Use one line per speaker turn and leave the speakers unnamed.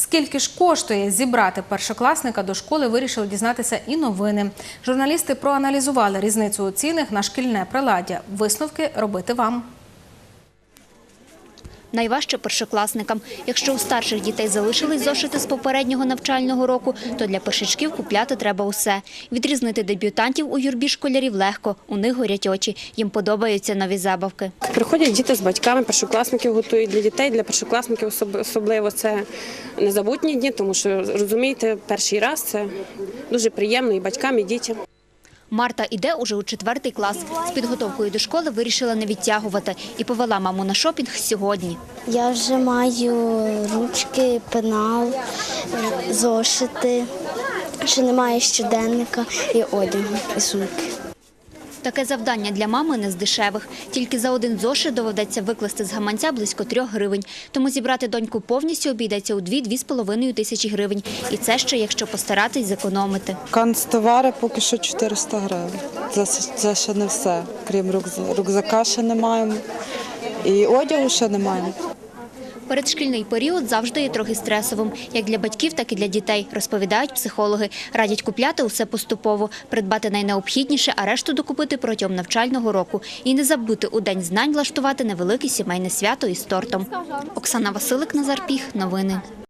Скільки ж коштує зібрати першокласника до школи, вирішили дізнатися і новини. Журналісти проаналізували різницю у цінах на шкільне приладдя. Висновки робити вам.
Найважче першокласникам. Якщо у старших дітей залишились зошити з попереднього навчального року, то для першачків купляти треба усе. Відрізнити дебютантів у юрбі школярів легко. У них горять очі. Їм подобаються нові забавки.
Приходять діти з батьками, першокласників готують для дітей, для першокласників особ- особливо це незабутні дні, тому що розумієте, перший раз це дуже приємно і батькам, і дітям.
Марта іде уже у четвертий клас. З підготовкою до школи вирішила не відтягувати і повела маму на шопінг сьогодні.
Я вже маю ручки, пенал, зошити. що немає щоденника і одягу, і сумки.
Таке завдання для мами не з дешевих. Тільки за один зошит доведеться викласти з гаманця близько трьох гривень. Тому зібрати доньку повністю обійдеться у дві-дві з половиною тисячі гривень. І це ще якщо постаратись зекономити.
Канцтовари поки що 400 гривень. Це, це ще не все. Крім рюкзака, ще не маємо. І одягу ще не маємо.
Передшкільний період завжди є трохи стресовим, як для батьків, так і для дітей, розповідають психологи. Радять купляти усе поступово, придбати найнеобхідніше, а решту докупити протягом навчального року. І не забути у День знань влаштувати невелике сімейне свято із тортом. Оксана Василик, Назар Піх. Новини.